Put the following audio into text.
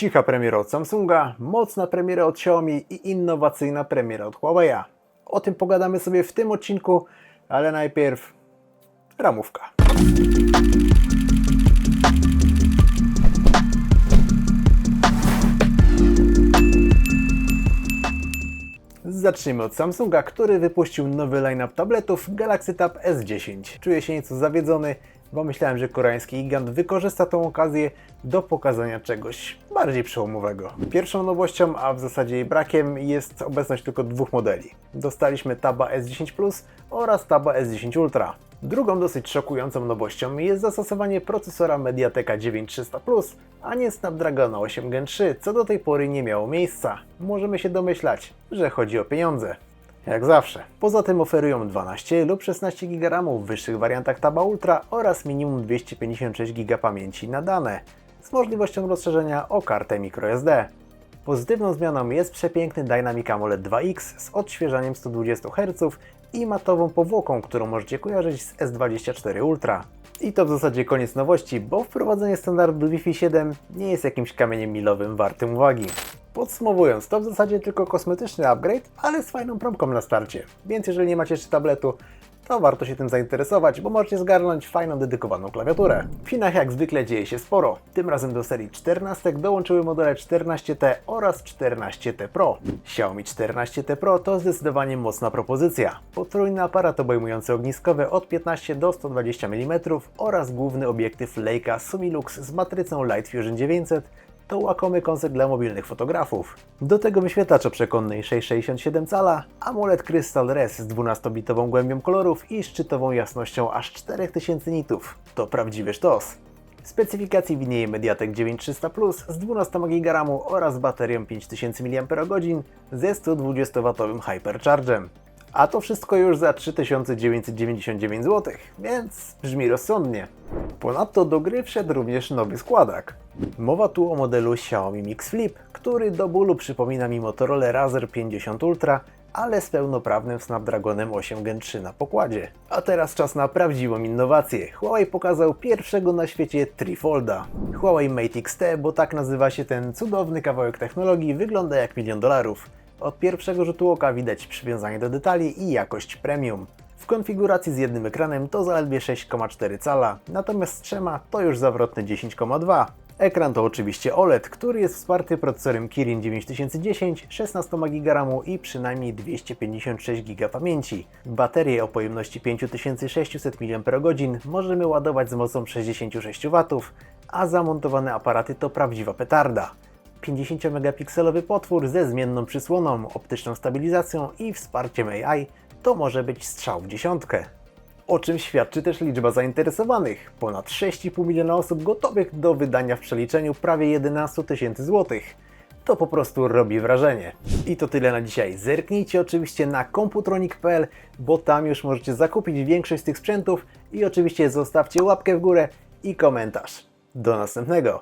Cicha premiera od Samsunga, mocna premiera od Xiaomi i innowacyjna premiera od Huawei'a. O tym pogadamy sobie w tym odcinku, ale najpierw ramówka. Zacznijmy od Samsunga, który wypuścił nowy line-up tabletów Galaxy Tab S10. Czuję się nieco zawiedzony, bo myślałem, że koreański gigant wykorzysta tą okazję do pokazania czegoś bardziej przełomowego. Pierwszą nowością, a w zasadzie jej brakiem, jest obecność tylko dwóch modeli. Dostaliśmy Taba S10 Plus oraz Taba S10 Ultra. Drugą dosyć szokującą nowością jest zastosowanie procesora Mediateka 9300 Plus, a nie Snapdragona 8 Gen 3, co do tej pory nie miało miejsca. Możemy się domyślać, że chodzi o pieniądze. Jak zawsze. Poza tym oferują 12 lub 16 GB w wyższych wariantach Taba Ultra oraz minimum 256 GB pamięci na dane, z możliwością rozszerzenia o kartę microSD. Pozytywną zmianą jest przepiękny Dynamic AMOLED 2X z odświeżaniem 120 Hz i matową powłoką, którą możecie kojarzyć z S24 Ultra. I to w zasadzie koniec nowości, bo wprowadzenie standardu Wi-Fi 7 nie jest jakimś kamieniem milowym wartym uwagi. Podsumowując, to w zasadzie tylko kosmetyczny upgrade, ale z fajną promką na starcie. Więc jeżeli nie macie jeszcze tabletu, to warto się tym zainteresować, bo możecie zgarnąć fajną dedykowaną klawiaturę. W Chinach jak zwykle dzieje się sporo. Tym razem do serii 14 dołączyły modele 14T oraz 14T Pro. Xiaomi 14T Pro to zdecydowanie mocna propozycja. Potrójny aparat obejmujący ogniskowe od 15 do 120 mm oraz główny obiektyw Leica Sumilux z matrycą Light Fusion 900 to łakomy koncept dla mobilnych fotografów. Do tego wyświetlacz o przekonnej 6,67 cala, AMOLED Crystal Res z 12-bitową głębią kolorów i szczytową jasnością aż 4000 nitów. To prawdziwy sztos. Specyfikacji widnieje Mediatek 9300 Plus z 12 GB oraz baterią 5000 mAh ze 120W Hyperchargem. A to wszystko już za 3999 zł, więc brzmi rozsądnie. Ponadto do gry wszedł również nowy składak. Mowa tu o modelu Xiaomi Mix Flip, który do bólu przypomina mi Motorola Razer 50 Ultra, ale z pełnoprawnym Snapdragonem 8 Gen 3 na pokładzie. A teraz czas na prawdziwą innowację. Huawei pokazał pierwszego na świecie Trifolda. Huawei Mate XT, bo tak nazywa się ten cudowny kawałek technologii, wygląda jak milion dolarów. Od pierwszego rzutu oka widać przywiązanie do detali i jakość premium. Konfiguracji z jednym ekranem to zaledwie 6,4 cala, natomiast z trzema to już zawrotne 10,2. Ekran to oczywiście OLED, który jest wsparty procesorem Kirin 9010, 16 GB i przynajmniej 256 GB pamięci. Baterię o pojemności 5600 mAh możemy ładować z mocą 66 W, a zamontowane aparaty to prawdziwa petarda. 50-megapikselowy potwór ze zmienną przysłoną, optyczną stabilizacją i wsparciem AI to może być strzał w dziesiątkę. O czym świadczy też liczba zainteresowanych. Ponad 6,5 miliona osób gotowych do wydania w przeliczeniu prawie 11 tysięcy złotych. To po prostu robi wrażenie. I to tyle na dzisiaj. Zerknijcie oczywiście na komputronik.pl, bo tam już możecie zakupić większość z tych sprzętów i oczywiście zostawcie łapkę w górę i komentarz. Do następnego.